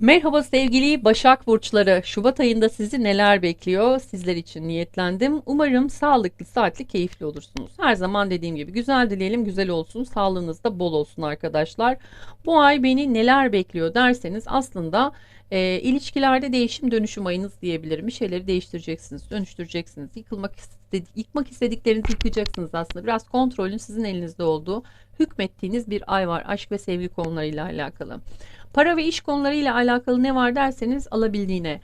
Merhaba sevgili Başak Burçları. Şubat ayında sizi neler bekliyor? Sizler için niyetlendim. Umarım sağlıklı, saatli, keyifli olursunuz. Her zaman dediğim gibi güzel dileyelim, güzel olsun. Sağlığınız da bol olsun arkadaşlar. Bu ay beni neler bekliyor derseniz aslında e, ilişkilerde değişim dönüşüm ayınız diyebilirim. Bir şeyleri değiştireceksiniz, dönüştüreceksiniz. Yıkılmak istedi yıkmak istediklerinizi yıkacaksınız aslında. Biraz kontrolün sizin elinizde olduğu, hükmettiğiniz bir ay var aşk ve sevgi konularıyla alakalı. Para ve iş konularıyla alakalı ne var derseniz alabildiğine.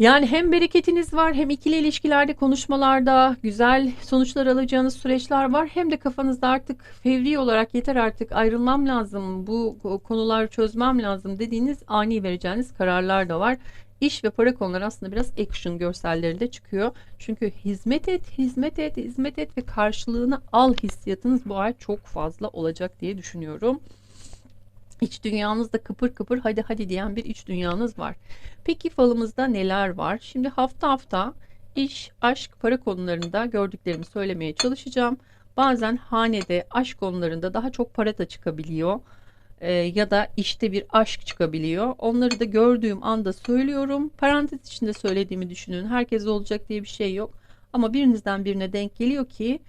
Yani hem bereketiniz var hem ikili ilişkilerde konuşmalarda güzel sonuçlar alacağınız süreçler var. Hem de kafanızda artık fevri olarak yeter artık ayrılmam lazım bu konular çözmem lazım dediğiniz ani vereceğiniz kararlar da var. İş ve para konuları aslında biraz action görselleri de çıkıyor. Çünkü hizmet et, hizmet et, hizmet et ve karşılığını al hissiyatınız bu ay çok fazla olacak diye düşünüyorum. İç dünyanızda kıpır kıpır hadi hadi diyen bir iç dünyanız var. Peki falımızda neler var? Şimdi hafta hafta iş, aşk, para konularında gördüklerimi söylemeye çalışacağım. Bazen hanede aşk konularında daha çok para da çıkabiliyor. Ee, ya da işte bir aşk çıkabiliyor. Onları da gördüğüm anda söylüyorum. Parantez içinde söylediğimi düşünün. Herkes olacak diye bir şey yok. Ama birinizden birine denk geliyor ki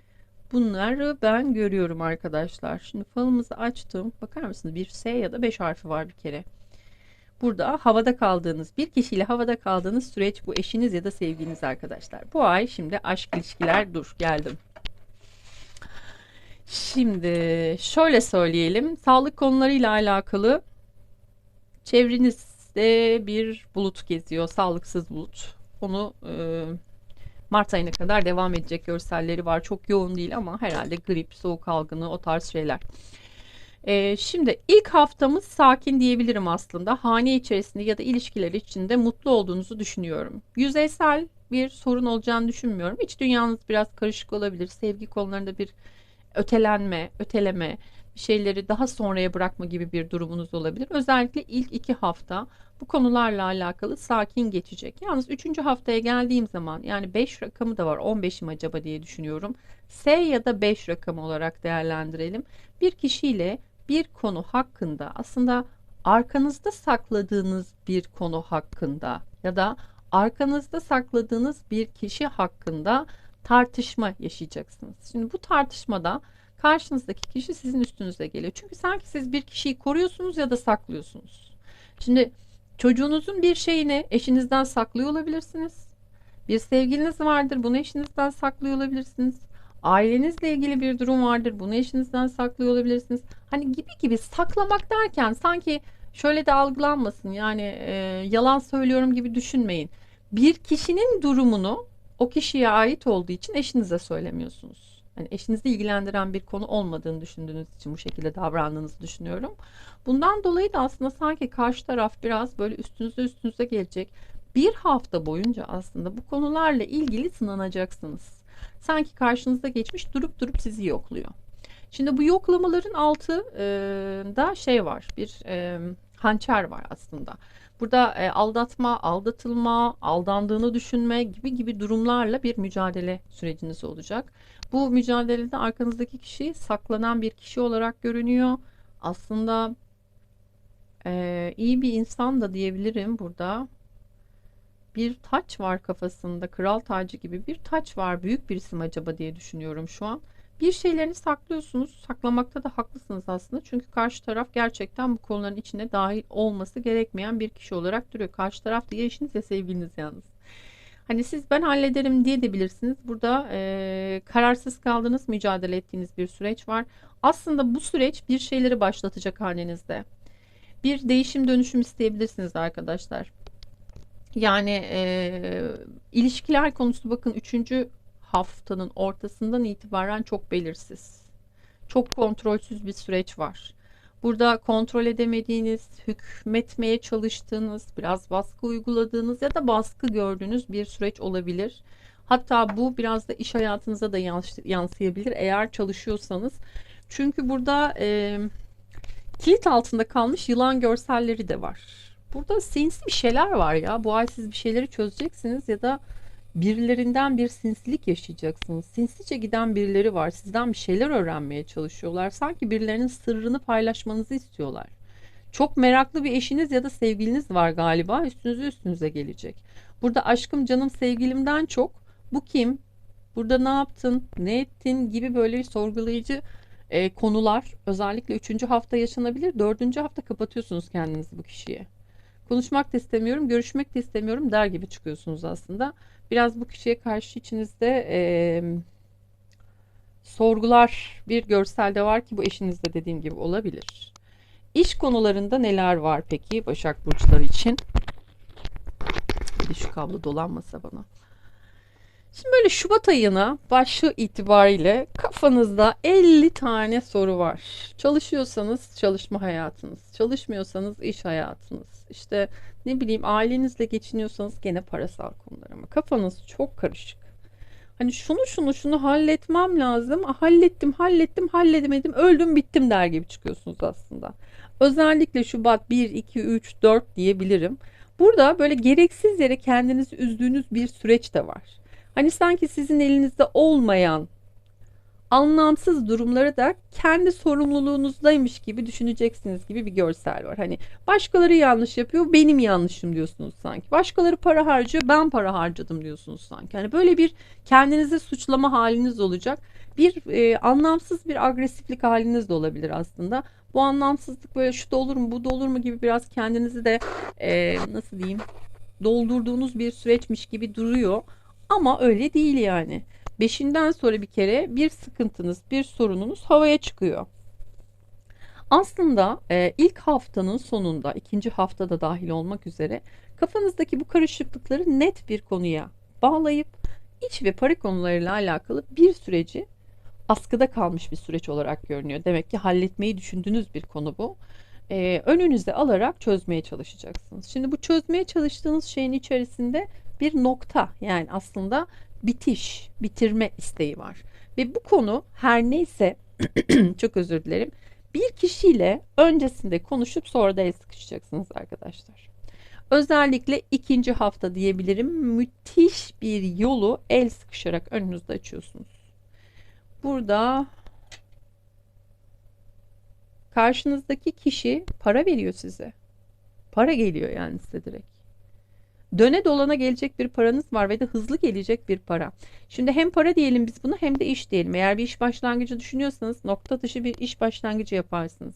Bunları ben görüyorum arkadaşlar. Şimdi falımızı açtım. Bakar mısınız? Bir S ya da 5 harfi var bir kere. Burada havada kaldığınız, bir kişiyle havada kaldığınız süreç bu eşiniz ya da sevginiz arkadaşlar. Bu ay şimdi aşk ilişkiler dur geldim. Şimdi şöyle söyleyelim. Sağlık konularıyla alakalı çevrenizde bir bulut geziyor. Sağlıksız bulut. Onu e, Mart ayına kadar devam edecek görselleri var. Çok yoğun değil ama herhalde grip, soğuk algını o tarz şeyler. Ee, şimdi ilk haftamız sakin diyebilirim aslında. Hane içerisinde ya da ilişkiler içinde mutlu olduğunuzu düşünüyorum. Yüzeysel bir sorun olacağını düşünmüyorum. İç dünyanız biraz karışık olabilir. Sevgi konularında bir ötelenme, öteleme, şeyleri daha sonraya bırakma gibi bir durumunuz olabilir. Özellikle ilk iki hafta bu konularla alakalı sakin geçecek. Yalnız üçüncü haftaya geldiğim zaman yani 5 rakamı da var 15'im acaba diye düşünüyorum. S ya da 5 rakamı olarak değerlendirelim. Bir kişiyle bir konu hakkında aslında arkanızda sakladığınız bir konu hakkında ya da arkanızda sakladığınız bir kişi hakkında tartışma yaşayacaksınız. Şimdi bu tartışmada karşınızdaki kişi sizin üstünüze geliyor. Çünkü sanki siz bir kişiyi koruyorsunuz ya da saklıyorsunuz. Şimdi çocuğunuzun bir şeyini eşinizden saklıyor olabilirsiniz. Bir sevgiliniz vardır, bunu eşinizden saklıyor olabilirsiniz. Ailenizle ilgili bir durum vardır, bunu eşinizden saklıyor olabilirsiniz. Hani gibi gibi saklamak derken sanki şöyle de algılanmasın yani e, yalan söylüyorum gibi düşünmeyin. Bir kişinin durumunu o kişiye ait olduğu için eşinize söylemiyorsunuz hani eşinizi ilgilendiren bir konu olmadığını düşündüğünüz için bu şekilde davrandığınızı düşünüyorum. Bundan dolayı da aslında sanki karşı taraf biraz böyle üstünüze üstünüze gelecek. Bir hafta boyunca aslında bu konularla ilgili sınanacaksınız. Sanki karşınızda geçmiş durup durup sizi yokluyor. Şimdi bu yoklamaların altı e, da şey var bir hançer var aslında. Burada e, aldatma, aldatılma, aldandığını düşünme gibi gibi durumlarla bir mücadele süreciniz olacak. Bu mücadelede arkanızdaki kişi saklanan bir kişi olarak görünüyor. Aslında e, iyi bir insan da diyebilirim burada. Bir taç var kafasında, kral tacı gibi bir taç var. Büyük bir isim acaba diye düşünüyorum şu an. Bir şeylerini saklıyorsunuz. Saklamakta da haklısınız aslında. Çünkü karşı taraf gerçekten bu konuların içine dahil olması gerekmeyen bir kişi olarak duruyor. Karşı taraf da ya eşiniz ya sevgiliniz yalnız. Hani siz ben hallederim diye de bilirsiniz. Burada e, kararsız kaldığınız, mücadele ettiğiniz bir süreç var. Aslında bu süreç bir şeyleri başlatacak halinizde. Bir değişim dönüşüm isteyebilirsiniz arkadaşlar. Yani e, ilişkiler konusu bakın 3. haftanın ortasından itibaren çok belirsiz. Çok kontrolsüz bir süreç var. Burada kontrol edemediğiniz, hükmetmeye çalıştığınız, biraz baskı uyguladığınız ya da baskı gördüğünüz bir süreç olabilir. Hatta bu biraz da iş hayatınıza da yansıyabilir eğer çalışıyorsanız. Çünkü burada e, kilit altında kalmış yılan görselleri de var. Burada sinsi bir şeyler var ya. Bu ay siz bir şeyleri çözeceksiniz ya da birilerinden bir sinsilik yaşayacaksınız. Sinsice giden birileri var. Sizden bir şeyler öğrenmeye çalışıyorlar. Sanki birilerinin sırrını paylaşmanızı istiyorlar. Çok meraklı bir eşiniz ya da sevgiliniz var galiba. Üstünüze üstünüze gelecek. Burada aşkım canım sevgilimden çok bu kim? Burada ne yaptın? Ne ettin? gibi böyle bir sorgulayıcı e, konular özellikle 3. hafta yaşanabilir. 4. hafta kapatıyorsunuz kendinizi bu kişiye. Konuşmak da istemiyorum, görüşmek de istemiyorum der gibi çıkıyorsunuz aslında. Biraz bu kişiye karşı içinizde e, sorgular bir görselde var ki bu eşinizde dediğim gibi olabilir. İş konularında neler var peki Başak Burçları için? De şu kablo dolanmasa bana. Şimdi böyle Şubat ayına başı itibariyle kafanızda 50 tane soru var. Çalışıyorsanız çalışma hayatınız, çalışmıyorsanız iş hayatınız. İşte ne bileyim ailenizle geçiniyorsanız gene parasal konular ama kafanız çok karışık. Hani şunu şunu şunu halletmem lazım. Hallettim, hallettim, halledemedim, öldüm, bittim der gibi çıkıyorsunuz aslında. Özellikle Şubat 1, 2, 3, 4 diyebilirim. Burada böyle gereksiz yere kendinizi üzdüğünüz bir süreç de var. Hani sanki sizin elinizde olmayan anlamsız durumları da kendi sorumluluğunuzdaymış gibi düşüneceksiniz gibi bir görsel var. Hani başkaları yanlış yapıyor, benim yanlışım diyorsunuz sanki. Başkaları para harcıyor, ben para harcadım diyorsunuz sanki. Hani böyle bir kendinizi suçlama haliniz olacak. Bir e, anlamsız bir agresiflik haliniz de olabilir aslında. Bu anlamsızlık böyle şu da olur mu, bu da olur mu gibi biraz kendinizi de e, nasıl diyeyim doldurduğunuz bir süreçmiş gibi duruyor. Ama öyle değil yani. Beşinden sonra bir kere bir sıkıntınız, bir sorununuz havaya çıkıyor. Aslında e, ilk haftanın sonunda, ikinci haftada dahil olmak üzere kafanızdaki bu karışıklıkları net bir konuya bağlayıp iç ve para konularıyla alakalı bir süreci askıda kalmış bir süreç olarak görünüyor. Demek ki halletmeyi düşündüğünüz bir konu bu. Ee, önünüze alarak çözmeye çalışacaksınız. Şimdi bu çözmeye çalıştığınız şeyin içerisinde bir nokta yani aslında bitiş, bitirme isteği var. Ve bu konu her neyse çok özür dilerim. Bir kişiyle öncesinde konuşup sonra da el sıkışacaksınız arkadaşlar. Özellikle ikinci hafta diyebilirim. Müthiş bir yolu el sıkışarak önünüzde açıyorsunuz. Burada karşınızdaki kişi para veriyor size. Para geliyor yani size direkt. Döne dolana gelecek bir paranız var ve de hızlı gelecek bir para. Şimdi hem para diyelim biz bunu hem de iş diyelim. Eğer bir iş başlangıcı düşünüyorsanız nokta dışı bir iş başlangıcı yaparsınız.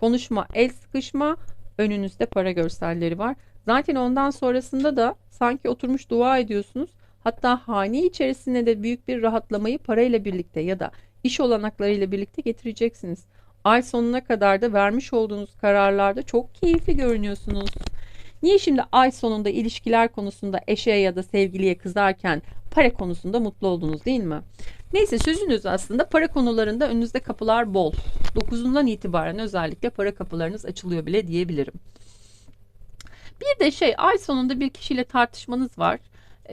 Konuşma, el sıkışma, önünüzde para görselleri var. Zaten ondan sonrasında da sanki oturmuş dua ediyorsunuz. Hatta hane içerisinde de büyük bir rahatlamayı parayla birlikte ya da iş olanaklarıyla birlikte getireceksiniz. Ay sonuna kadar da vermiş olduğunuz kararlarda çok keyifli görünüyorsunuz. Niye şimdi ay sonunda ilişkiler konusunda eşe ya da sevgiliye kızarken para konusunda mutlu oldunuz değil mi? Neyse sözünüz aslında para konularında önünüzde kapılar bol. 9'undan itibaren özellikle para kapılarınız açılıyor bile diyebilirim. Bir de şey ay sonunda bir kişiyle tartışmanız var.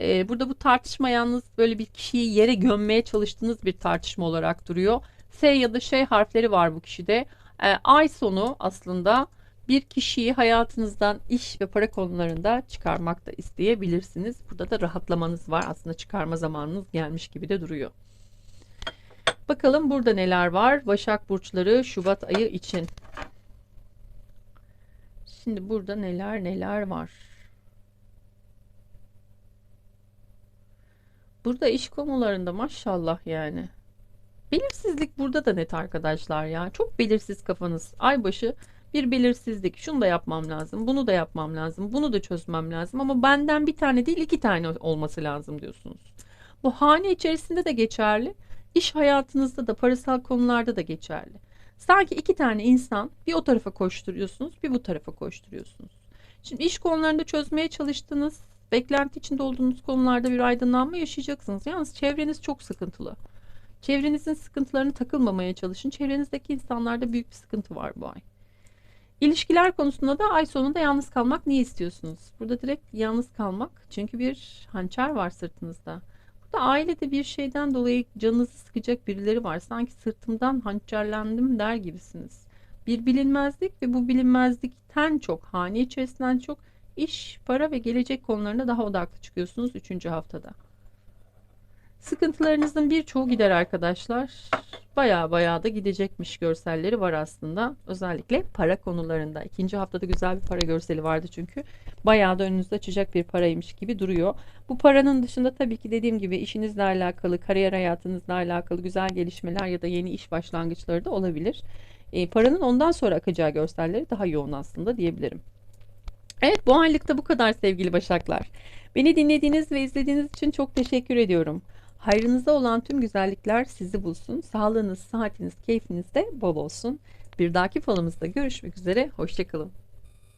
Ee, burada bu tartışma yalnız böyle bir kişiyi yere gömmeye çalıştığınız bir tartışma olarak duruyor. S ya da şey harfleri var bu kişide. Ee, ay sonu aslında bir kişiyi hayatınızdan iş ve para konularında çıkarmak da isteyebilirsiniz. Burada da rahatlamanız var. Aslında çıkarma zamanınız gelmiş gibi de duruyor. Bakalım burada neler var? Başak burçları Şubat ayı için. Şimdi burada neler neler var? Burada iş konularında maşallah yani. Belirsizlik burada da net arkadaşlar ya. Çok belirsiz kafanız. Aybaşı bir belirsizlik. Şunu da yapmam lazım, bunu da yapmam lazım, bunu da çözmem lazım ama benden bir tane değil iki tane olması lazım diyorsunuz. Bu hane içerisinde de geçerli, iş hayatınızda da parasal konularda da geçerli. Sanki iki tane insan bir o tarafa koşturuyorsunuz, bir bu tarafa koşturuyorsunuz. Şimdi iş konularında çözmeye çalıştığınız, beklenti içinde olduğunuz konularda bir aydınlanma yaşayacaksınız. Yalnız çevreniz çok sıkıntılı. Çevrenizin sıkıntılarını takılmamaya çalışın. Çevrenizdeki insanlarda büyük bir sıkıntı var bu ay. İlişkiler konusunda da ay sonunda yalnız kalmak niye istiyorsunuz? Burada direkt yalnız kalmak. Çünkü bir hançer var sırtınızda. Burada ailede bir şeyden dolayı canınızı sıkacak birileri var. Sanki sırtımdan hançerlendim der gibisiniz. Bir bilinmezlik ve bu bilinmezlikten çok, hane içerisinden çok iş, para ve gelecek konularına daha odaklı çıkıyorsunuz 3. haftada. Sıkıntılarınızın birçoğu gider arkadaşlar. Baya baya da gidecekmiş görselleri var aslında. Özellikle para konularında. İkinci haftada güzel bir para görseli vardı çünkü. Bayağı da önünüzde açacak bir paraymış gibi duruyor. Bu paranın dışında tabii ki dediğim gibi işinizle alakalı, kariyer hayatınızla alakalı güzel gelişmeler ya da yeni iş başlangıçları da olabilir. E, paranın ondan sonra akacağı görselleri daha yoğun aslında diyebilirim. Evet bu aylıkta bu kadar sevgili Başaklar. Beni dinlediğiniz ve izlediğiniz için çok teşekkür ediyorum. Hayrınızda olan tüm güzellikler sizi bulsun. Sağlığınız, saatiniz, keyfiniz de bol olsun. Bir dahaki falımızda görüşmek üzere. Hoşçakalın.